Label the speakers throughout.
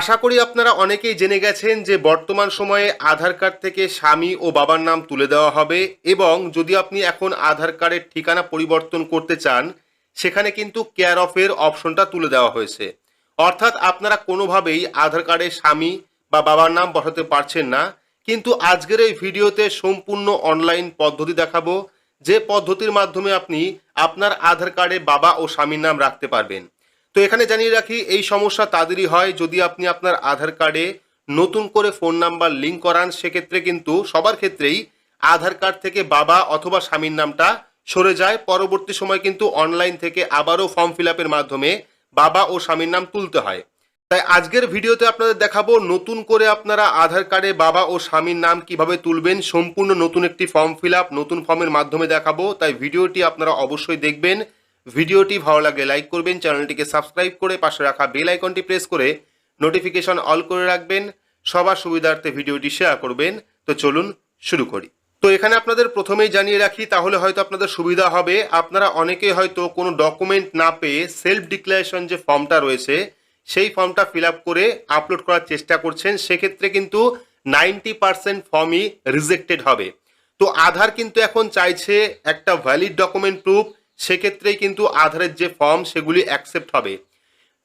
Speaker 1: আশা করি আপনারা অনেকেই জেনে গেছেন যে বর্তমান সময়ে আধার কার্ড থেকে স্বামী ও বাবার নাম তুলে দেওয়া হবে এবং যদি আপনি এখন আধার কার্ডের ঠিকানা পরিবর্তন করতে চান, সেখানে কিন্তু কেয়ার অফের অপশনটা তুলে দেওয়া হয়েছে। অর্থাৎ আপনারা কোনোভাবেই আধার কার্ডে স্বামী বা বাবার নাম বসাতে পারছেন না। কিন্তু আজকের এই ভিডিওতে সম্পূর্ণ অনলাইন পদ্ধতি দেখাবো। যে পদ্ধতির মাধ্যমে আপনি আপনার আধার কার্ডে বাবা ও স্বামীর নাম রাখতে পারবেন। তো এখানে জানিয়ে রাখি, এই সমস্যা তাদেরই হয়। যদি আপনি আপনার আধার কার্ডে নতুন করে ফোন নাম্বার লিঙ্ক করান, সেক্ষেত্রে কিন্তু সবার ক্ষেত্রেই আধার কার্ড থেকে বাবা অথবা স্বামীর নামটা সরে যায়। পরবর্তী সময় কিন্তু অনলাইন থেকে আবারও ফর্ম ফিল মাধ্যমে বাবা ও স্বামীর নাম তুলতে হয়। তাই আজকের ভিডিওতে আপনাদের দেখাবো, নতুন করে আপনারা আধার কার্ডে বাবা ও স্বামীর নাম কীভাবে তুলবেন, সম্পূর্ণ নতুন একটি ফর্ম ফিল নতুন ফর্মের মাধ্যমে দেখাবো। তাই ভিডিওটি আপনারা অবশ্যই দেখবেন। ভিডিওটি ভালো লাগলে লাইক করবেন, চ্যানেলটিকে সাবস্ক্রাইব করে পাশে রাখা বেল আইকনটি প্রেস করে নোটিফিকেশন অল করে রাখবেন, সবার সুবিধার্থে ভিডিওটি শেয়ার করবেন। তো চলুন শুরু করি। তো এখানে আপনাদের প্রথমেই জানিয়ে রাখি, তাহলে হয়তো আপনাদের সুবিধা হবে। আপনারা অনেকেই হয়তো কোনো ডকুমেন্ট না পেয়ে সেলফ ডিক্লারেশন যে ফর্মটা রয়েছে, সেই ফর্মটা ফিল করে আপলোড করার চেষ্টা করছেন। সেক্ষেত্রে কিন্তু নাইনটি পার্সেন্ট ফর্মই রিজেক্টেড হবে। তো আধার কিন্তু এখন চাইছে একটা ভ্যালিড ডকুমেন্ট প্রুফ সেক্ষেত্রেই কিন্তু আধারের যে ফর্ম সেগুলি অ্যাকসেপ্ট হবে।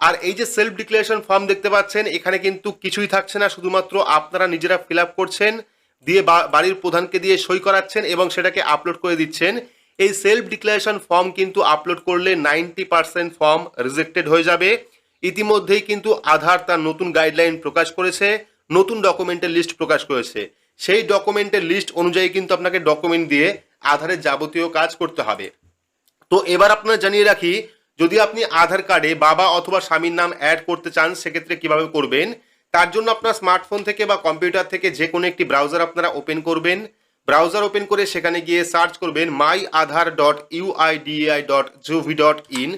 Speaker 1: আর এই যে সেলফ ডিক্লারেশন ফর্ম দেখতে পাচ্ছেন, এখানে কিন্তু কিছুই থাকছে না। শুধুমাত্র আপনারা নিজেরা ফিল করছেন, দিয়ে বাড়ির প্রধানকে দিয়ে সই করাচ্ছেন এবং সেটাকে আপলোড করে দিচ্ছেন। এই সেলফ ডিক্লারেশন ফর্ম কিন্তু আপলোড করলে নাইনটি পার্সেন্ট ফর্ম রিজেক্টেড হয়ে যাবে। ইতিমধ্যেই কিন্তু আধার তার নতুন গাইডলাইন প্রকাশ করেছে, নতুন ডকুমেন্টের লিস্ট প্রকাশ করেছে। সেই ডকুমেন্টের লিস্ট অনুযায়ী কিন্তু আপনাকে ডকুমেন্ট দিয়ে আধারের যাবতীয় কাজ করতে হবে। তো এবার আপনার জানিয়ে রাখি, যদি আপনি আধার কার্ডে বাবা অথবা স্বামীর নাম অ্যাড করতে চান, সেক্ষেত্রে কীভাবে করবেন? তার জন্য আপনার স্মার্টফোন থেকে বা কম্পিউটার থেকে যে কোনো একটি ব্রাউজার আপনারা ওপেন করবেন। ব্রাউজার ওপেন করে সেখানে গিয়ে সার্চ করবেন my Aadhaar dot UIDAI dot gov dot in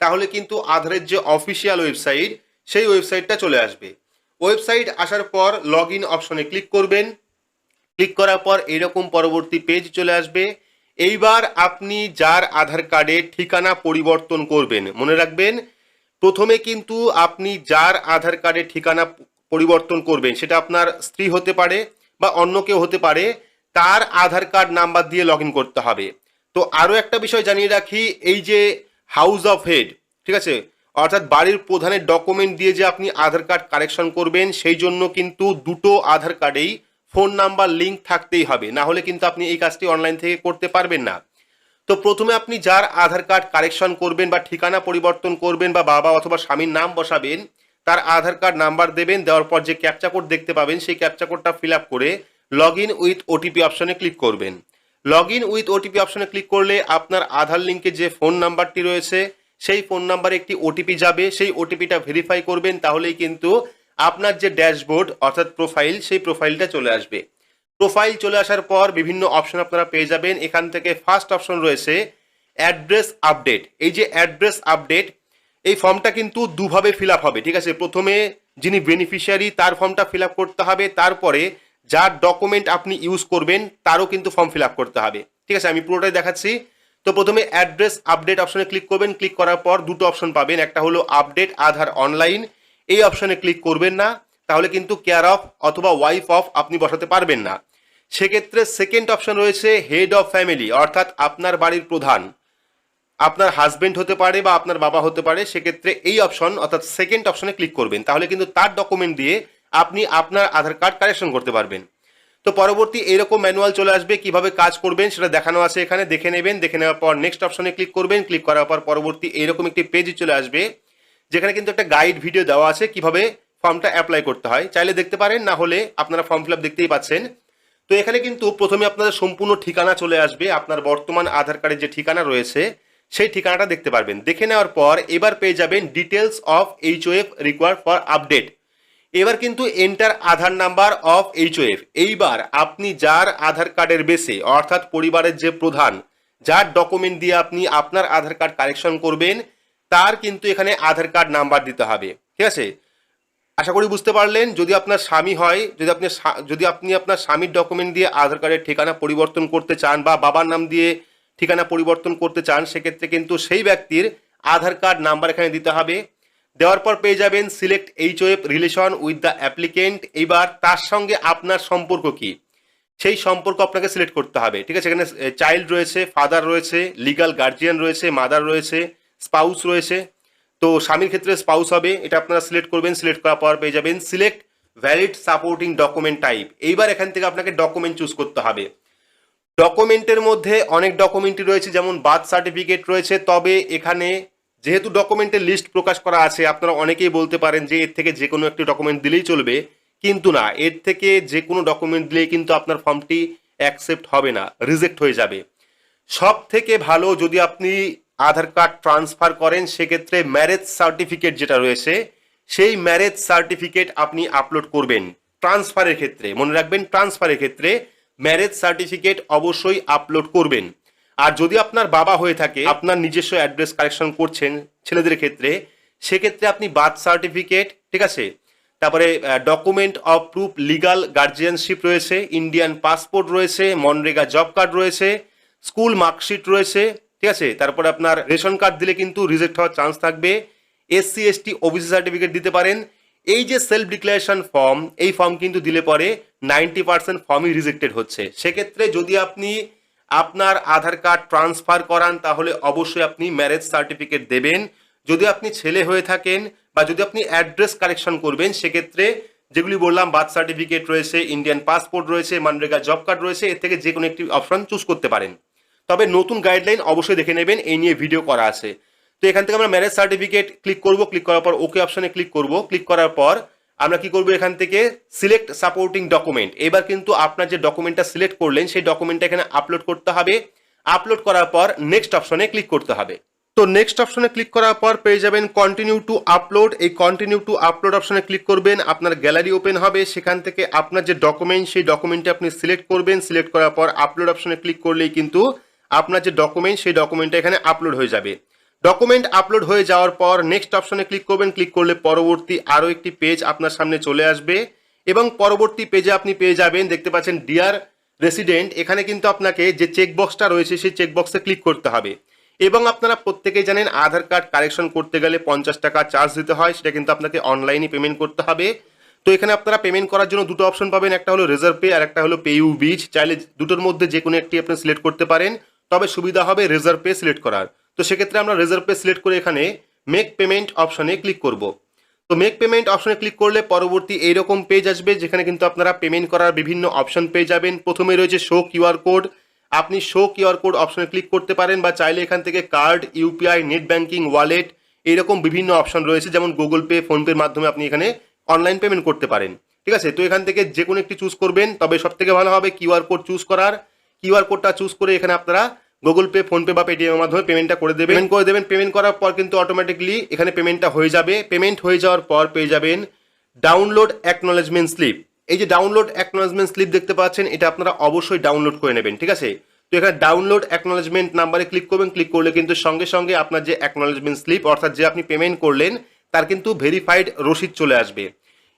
Speaker 1: তাহলে কিন্তু আধারের যে অফিসিয়াল ওয়েবসাইট সেই ওয়েবসাইটটা চলে আসবে। ওয়েবসাইট আসার পর লগ ইন অপশনে ক্লিক করবেন। ক্লিক করার পর এরকম পরবর্তী পেজ চলে আসবে। এইবার আপনি যার আধার কার্ডে ঠিকানা পরিবর্তন করবেন, মনে রাখবেন, প্রথমে কিন্তু আপনি যার আধার কার্ডে ঠিকানা পরিবর্তন করবেন, সেটা আপনার স্ত্রী হতে পারে বা অন্য কেউ হতে পারে, তার আধার কার্ড নাম্বার দিয়ে লগ করতে হবে। তো আরও একটা বিষয় জানিয়ে রাখি, এই যে হাউস অফ হেড ঠিক আছে? অর্থাৎ বাড়ির প্রধানের ডকুমেন্ট দিয়ে যে আপনি আধার কার্ড কারেকশন করবেন, সেই জন্য কিন্তু দুটো আধার কার্ডেই ফোন নাম্বার লিঙ্ক থাকতেই হবে। না হলে কিন্তু আপনি এই কাজটি অনলাইন থেকে করতে পারবেন না। তো প্রথমে আপনি যার আধার কার্ড কারেকশন করবেন বা ঠিকানা পরিবর্তন করবেন বা বাবা অথবা স্বামীর নাম বসাবেন, তার আধার কার্ড নাম্বার দেবেন, দেওয়ার পর যে ক্যাপচা কোড দেখতে পাবেন, সেই ক্যাপচা কোডটা ফিল আপ করে লগ ইন উইথ ওটিপি অপশনে ক্লিক করবেন। লগ ইন উইথ ওটিপি অপশনে ক্লিক করলে আপনার আধার লিঙ্কে যে ফোন নাম্বারটি রয়েছে, সেই ফোন নাম্বারে একটি ওটিপি যাবে। সেই ওটিপিটা ভেরিফাই করবেন, তাহলেই কিন্তু আপনার যে ড্যাশবোর্ড, অর্থাৎ প্রোফাইল, সেই প্রোফাইলটা চলে আসবে। প্রোফাইল চলে আসার পর বিভিন্ন অপশন আপনারা পেয়ে যাবেন। এখান থেকে ফার্স্ট অপশন রয়েছে অ্যাড্রেস আপডেট। এই যে অ্যাড্রেস আপডেট, এই ফর্মটা কিন্তু দুভাবে ফিল হবে, ঠিক আছে? প্রথমে যিনি বেনিফিশিয়ারি, তার ফর্মটা ফিল করতে হবে। তারপরে যার ডকুমেন্ট আপনি ইউজ করবেন, তারও কিন্তু ফর্ম ফিল করতে হবে। ঠিক আছে? আমি পুরোটাই দেখাচ্ছি। তো প্রথমে অ্যাড্রেস আপডেট অপশনে ক্লিক করবেন। ক্লিক করার পর দুটো অপশন পাবেন। একটা হলো আপডেট, আধার অনলাইন। এই অপশনে ক্লিক করবেন না, তাহলে কিন্তু কেয়ার অফ অথবা ওয়াইফ অফ আপনি বসাতে পারবেন না। সেক্ষেত্রে সেকেন্ড অপশন রয়েছে হেড অফ ফ্যামিলি অর্থাৎ আপনার বাড়ির প্রধান। আপনার হাজবেন্ড হতে পারে বা আপনার বাবা হতে পারে, সেক্ষেত্রে এই অপশন অর্থাৎ সেকেন্ড অপশনে ক্লিক করবেন। তাহলে কিন্তু তার ডকুমেন্ট দিয়ে আপনি আপনার আধার কার্ড কারেকশন করতে পারবেন। তো পরবর্তী এরকম ম্যানুয়াল চলে আসবে, কীভাবে কাজ করবেন সেটা দেখানো আছে এখানে, দেখে নেবেন। দেখে নেওয়ার পর নেক্সট অপশনে ক্লিক করবেন। ক্লিক করার পর পরবর্তী এরকম একটি পেজ চলে আসবে। যেখানে কিন্তু একটা গাইড ভিডিও দেওয়া আছে কীভাবে ফর্মটা অ্যাপ্লাই করতে হয়। চাইলে দেখতে পারেন, না হলে আপনারা ফর্ম ফিল দেখতেই পাচ্ছেন। তো এখানে কিন্তু প্রথমে আপনাদের সম্পূর্ণ ঠিকানা চলে আসবে, আপনার বর্তমান আধার কার্ডের যে ঠিকানা রয়েছে, সেই ঠিকানাটা দেখতে পারবেন। দেখে নেওয়ার পর এবার পেয়ে যাবেন details of H OF required for update এবার কিন্তু enter Aadhaar number of HOF এইবার আপনি যার আধার কার্ডের বেসে অর্থাৎ পরিবারের যে প্রধান, যার ডকুমেন্ট দিয়ে আপনি আপনার আধার কার্ড কারেকশন করবেন তার কিন্তু এখানে আধার কার্ড নাম্বার দিতে হবে। ঠিক আছে? আশা করি বুঝতে পারলেন। যদি আপনার স্বামী হয়, যদি আপনি যদি আপনি আপনার স্বামীর ডকুমেন্ট দিয়ে আধার কার্ডের ঠিকানা পরিবর্তন করতে চান বা বাবার নাম দিয়ে ঠিকানা পরিবর্তন করতে চান, সেক্ষেত্রে কিন্তু সেই ব্যক্তির আধার কার্ড নাম্বার এখানে দিতে হবে। দেওয়ার পর পেয়ে যাবেন select H OF relation with the applicant এবার তার সঙ্গে আপনার সম্পর্ক কি? সেই সম্পর্ক আপনাকে সিলেক্ট করতে হবে। ঠিক আছে? এখানে চাইল্ড রয়েছে ফাদার রয়েছে লিগাল গার্জিয়ান রয়েছে মাদার রয়েছে। স্পাউস রয়েছে। তো স্বামীর ক্ষেত্রে স্পাউস হবে, এটা আপনারা সিলেক্ট করবেন, সিলেক্ট করার পর পেয়ে যাবেন select valid supporting document type এইবার এখান থেকে আপনাকে ডকুমেন্ট চুজ করতে হবে। ডকুমেন্টের মধ্যে অনেক ডকুমেন্টই রয়েছে, যেমন বার্থ সার্টিফিকেট রয়েছে, তবে এখানে যেহেতু ডকুমেন্টের লিস্ট প্রকাশ করা আছে, আপনারা অনেকেই বলতে পারেন যে এর থেকে যে কোনো একটি ডকুমেন্ট দিলেই চলবে, কিন্তু না, এর থেকে যে কোনো ডকুমেন্ট দিলেই কিন্তু আপনার ফর্মটি অ্যাকসেপ্ট হবে না রিজেক্ট হয়ে যাবে। সব থেকে ভালো যদি আপনি আধার কার্ড ট্রান্সফার করেন, সেক্ষেত্রে ম্যারেজ সার্টিফিকেট যেটা রয়েছে, সেই ম্যারেজ সার্টিফিকেট আপনি আপলোড করবেন ট্রান্সফারের ক্ষেত্রে। মনে রাখবেন ট্রান্সফারের ক্ষেত্রে ম্যারেজ সার্টিফিকেট অবশ্যই আপলোড করবেন। আর যদি আপনার বাবা হয়ে থাকে, আপনার নিজস্ব অ্যাড্রেস কালেকশন করছেন ছেলেদের ক্ষেত্রে, সেক্ষেত্রে আপনি বার্থ সার্টিফিকেট ঠিক আছে? তারপরে document of proof legal guardianship রয়েছে ইন্ডিয়ান পাসপোর্ট রয়েছে মনরেগা জব কার্ড রয়েছে স্কুল মার্কশিট রয়েছে ঠিক আছে? তারপরে আপনার রেশন কার্ড দিলে কিন্তু রিজেক্ট হওয়ার চান্স থাকবে। এসসি এসটি ওবিসি সার্টিফিকেট দিতে পারেন। এই যে সেলফ ডিক্লারেশন ফর্ম এই ফর্ম কিন্তু দিলে পরে নাইনটি পার্সেন্ট ফর্মই রিজেক্টেড হচ্ছে। সেক্ষেত্রে যদি আপনি আপনার আধার কার্ড ট্রান্সফার করান, তাহলে অবশ্যই আপনি ম্যারেজ সার্টিফিকেট দেবেন। যদি আপনি ছেলে হয়ে থাকেন বা যদি আপনি অ্যাড্রেস কারেকশন করবেন, সেক্ষেত্রে যেগুলি বললাম বার্থ সার্টিফিকেট রয়েছে ইন্ডিয়ান পাসপোর্ট রয়েছে মানরেগা জব কার্ড রয়েছে, এর থেকে যে কোনো একটি অপশন চুজ করতে পারেন। তবে নতুন গাইডলাইন অবশ্যই দেখে নেবেন, এই নিয়ে ভিডিও করা আছে। তো এখান থেকে আমরা ম্যারেজ সার্টিফিকেট ক্লিক করব ক্লিক করার পর ওকে অপশনে ক্লিক করব। ক্লিক করার পর আমরা কি করব এখান থেকে? সিলেক্ট সাপোর্টিং ডকুমেন্ট এবার কিন্তু আপনার যে ডকুমেন্টটা সিলেক্ট করলেন, সেই ডকুমেন্টটা এখানে আপলোড করতে হবে। আপলোড করার পর নেক্সট অপশনে ক্লিক করতে হবে। তো নেক্সট অপশনে ক্লিক করার পর পেয়ে যাবেন কন্টিনিউ টু আপলোড এই কন্টিনিউ টু আপলোড অপশনে ক্লিক করবেন, আপনার গ্যালারি ওপেন হবে। সেখান থেকে আপনার যে ডকুমেন্ট সেই ডকুমেন্টটা আপনি সিলেক্ট করবেন। সিলেক্ট করার পর আপলোড অপশনে ক্লিক করলেই কিন্তু আপনার যে ডকুমেন্ট সেই ডকুমেন্টটা এখানে আপলোড হয়ে যাবে। ডকুমেন্ট আপলোড হয়ে যাওয়ার পর নেক্সট অপশনে ক্লিক করবেন। ক্লিক করলে পরবর্তী আরও একটি পেজ আপনার সামনে চলে আসবে এবং পরবর্তী পেজে আপনি পেয়ে যাবেন, দেখতে পাচ্ছেন ডিয়ার রেসিডেন্ট এখানে কিন্তু আপনাকে যে চেকবক্সটা রয়েছে, সেই চেকবক্সে ক্লিক করতে হবে। এবং আপনারা প্রত্যেকেই জানেন, আধার কার্ড কারেকশন করতে গেলে পঞ্চাশ টাকা চার্জ দিতে হয়, সেটা কিন্তু আপনাকে অনলাইনে পেমেন্ট করতে হবে। তো এখানে আপনারা পেমেন্ট করার জন্য দুটো অপশন পাবেন, একটা হলো রেজার্ভ পে আর একটা হলো পে ইউ বিচ চাইলে দুটোর মধ্যে যে কোনো একটি আপনি সিলেক্ট করতে পারেন। তবে সুবিধা হবে রেজার্ভ পে সিলেক্ট করার। তো সেক্ষেত্রে আমরা রেজার্ভ পে সিলেক্ট করে এখানে মেক পেমেন্ট অপশনে ক্লিক করব। তো মেক পেমেন্ট অপশনে ক্লিক করলে পরবর্তী এইরকম পেজ আসবে, যেখানে কিন্তু আপনারা পেমেন্ট করার বিভিন্ন অপশন পেয়ে যাবেন। প্রথমে রয়েছে শো কিউআর কোড আপনি শো কিউআর কোড অপশনে ক্লিক করতে পারেন বা চাইলে এখান থেকে card UPI net banking wallet এইরকম বিভিন্ন অপশন রয়েছে, যেমন গুগল পে ফোনপের মাধ্যমে আপনি এখানে অনলাইন পেমেন্ট করতে পারেন। ঠিক আছে? তো এখান থেকে যে কোনো একটি চুজ করবেন, তবে সব থেকে ভালো হবে কিউআর কোড চুজ করার। কিউআর কোডটা চুজ করে এখানে আপনারা গুগল পে ফোনপে বা পেটিএমের মাধ্যমে পেমেন্টটা করে দেবেন। পেমেন্ট করে দেবেন। পেমেন্ট করার পর কিন্তু অটোমেটিকলি এখানে পেমেন্টটা হয়ে যাবে। পেমেন্ট হয়ে যাওয়ার পর পেয়ে যাবেন ডাউনলোড অ্যাকনোলেজমেন্ট স্লিপ এই যে ডাউনলোড অ্যাকনোলেজমেন্ট স্লিপ দেখতে পাচ্ছেন এটা আপনারা অবশ্যই ডাউনলোড করে নেবেন ঠিক আছে? তো এখানে ডাউনলোড অ্যাকনোলেজমেন্ট নাম্বারে ক্লিক করবেন। ক্লিক করলে কিন্তু সঙ্গে সঙ্গে আপনার যে অ্যাকনোলেজমেন্ট স্লিপ অর্থাৎ যে আপনি পেমেন্ট করলেন তার কিন্তু ভেরিফাইড রসিদ চলে আসবে।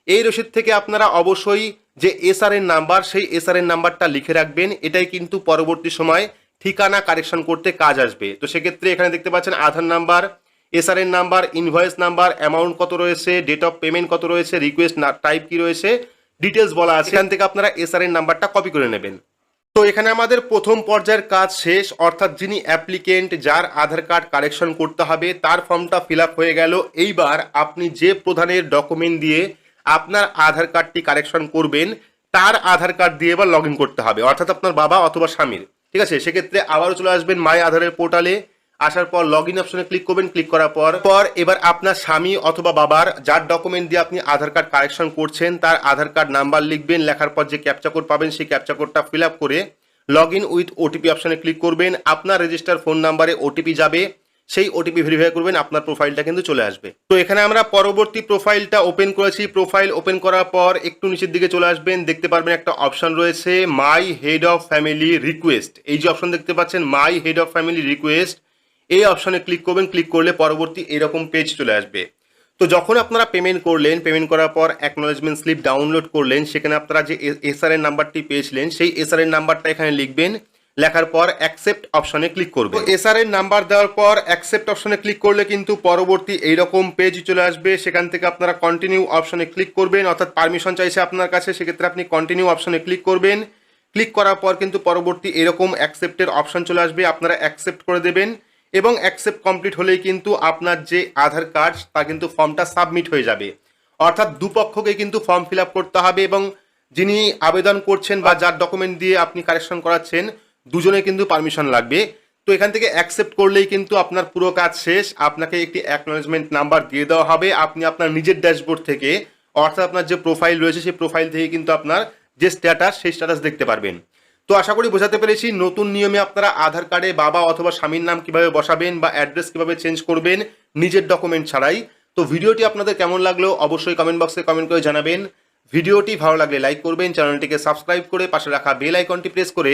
Speaker 1: এই রসিদ থেকে আপনারা অবশ্যই যে এসআর এর নাম্বার, সেই এসআর এর নাম্বারটা লিখে রাখবেন। এটাই কিন্তু পরবর্তী সময় ঠিকানা কারেকশন করতে কাজ আসবে। তো সেক্ষেত্রে এখানে দেখতে পাচ্ছেন আধার নাম্বার এসআর এর নাম্বার ইনভয়েস নাম্বার অ্যামাউন্ট কত রয়েছে ডেট অফ পেমেন্ট কত রয়েছে রিকোয়েস্ট টাইপ কি রয়েছে ডিটেলস বলা আছে। এখান থেকে আপনারা এসআর এর নাম্বারটা কপি করে নেবেন। তো এখানে আমাদের প্রথম পর্যায়ের কাজ শেষ। অর্থাৎ যিনি অ্যাপ্লিকেন্ট যার আধার কার্ড কারেকশন করতে হবে, তার ফর্মটা ফিল হয়ে গেল। এইবার আপনি যে প্রধানের ডকুমেন্ট দিয়ে আপনার আধার কার্ডটি কারেকশন করবেন, তার আধার কার্ড দিয়ে এবার লগ করতে হবে। অর্থাৎ আপনার বাবা অথবা স্বামীর। ঠিক আছে? সেক্ষেত্রে আবারও চলে আসবেন মাই আধারের পোর্টালে আসার পর লগ ইন অপশনে ক্লিক করবেন ক্লিক করার পর পর এবার আপনার স্বামী অথবা বাবার যার ডকুমেন্ট দিয়ে আপনি আধার কার্ড কারেকশন করছেন, তার আধার কার্ড নাম্বার লিখবেন, লেখার পর যে ক্যাপচা কোড পাবেন, সেই ক্যাপচা কোডটা ফিল আপ করে লগ ইন উইথ ওটিপি অপশনে ক্লিক করবেন। আপনার রেজিস্টার ফোন নাম্বারে ওটিপি যাবে। সেই ওটিপি ভেরিফাই করবেন, আপনার প্রোফাইলটা কিন্তু চলে আসবে। তো এখানে আমরা পরবর্তী প্রোফাইলটা ওপেন করেছি। প্রোফাইল ওপেন করার পর একটু নিচের দিকে চলে আসবেন, দেখতে পারবেন একটা অপশন রয়েছে my head of family request এই যে অপশন দেখতে পাচ্ছেন my head of family request এই অপশনে ক্লিক করবেন ক্লিক করলে পরবর্তী এরকম পেজ চলে আসবে। তো যখন আপনারা পেমেন্ট করলেন পেমেন্ট করার পর অ্যাকনোলেজমেন্ট স্লিপ ডাউনলোড করলেন, সেখানে আপনারা যে এসআর এর নাম্বারটি পেয়েছিলেন, সেই এসআর এর নাম্বারটা এখানে লিখবেন লেখার পর অ্যাকসেপ্ট অপশনে ক্লিক করবে। এসআর এর নাম্বার দেওয়ার পর অ্যাকসেপ্ট অপশনে ক্লিক করলে কিন্তু পরবর্তী এইরকম পেজ চলে আসবে। সেখান থেকে আপনারা কন্টিনিউ অপশনে ক্লিক করবেন, অর্থাৎ পারমিশন চাইছে আপনার কাছে, সেক্ষেত্রে আপনি কন্টিনিউ অপশনে ক্লিক করবেন। ক্লিক করার পর কিন্তু পরবর্তী এরকম অ্যাকসেপ্টের অপশন চলে আসবে, আপনারা অ্যাকসেপ্ট করে দেবেন এবং অ্যাকসেপ্ট কমপ্লিট হলেই কিন্তু আপনার যে আধার কার্ড তা কিন্তু ফর্মটা সাবমিট হয়ে যাবে। অর্থাৎ দুপক্ষকে কিন্তু ফর্ম ফিল করতে হবে এবং যিনি আবেদন করছেন বা যার ডকুমেন্ট দিয়ে আপনি কারেকশন করাচ্ছেন দুজনে কিন্তু পারমিশন লাগবে। তো এখান থেকে অ্যাকসেপ্ট করলেই কিন্তু আপনার পুরো কাজ শেষ। আপনাকে একটি অ্যাকনোলেজমেন্ট নাম্বার দিয়ে দেওয়া হবে। আপনি আপনার নিজের ড্যাশবোর্ড থেকে, অর্থাৎ আপনার যে প্রোফাইল রয়েছে, সেই প্রোফাইল থেকে কিন্তু আপনার যে স্ট্যাটাস সেই স্ট্যাটাস দেখতে পারবেন। তো আশা করি বোঝাতে পেরেছি, নতুন নিয়মে আপনারা আধার কার্ডে বাবা অথবা স্বামীর নাম কীভাবে বসাবেন বা অ্যাড্রেস কীভাবে চেঞ্জ করবেন, নিজের ডকুমেন্ট ছাড়াই। তো ভিডিওটি আপনাদের কেমন লাগল অবশ্যই কমেন্ট বক্সে কমেন্ট করে জানাবেন। ভিডিওটি ভালো লাগলে লাইক করবেন চ্যানেলটিকে সাবস্ক্রাইব করে পাশে রাখা বেল আইকনটি প্রেস করে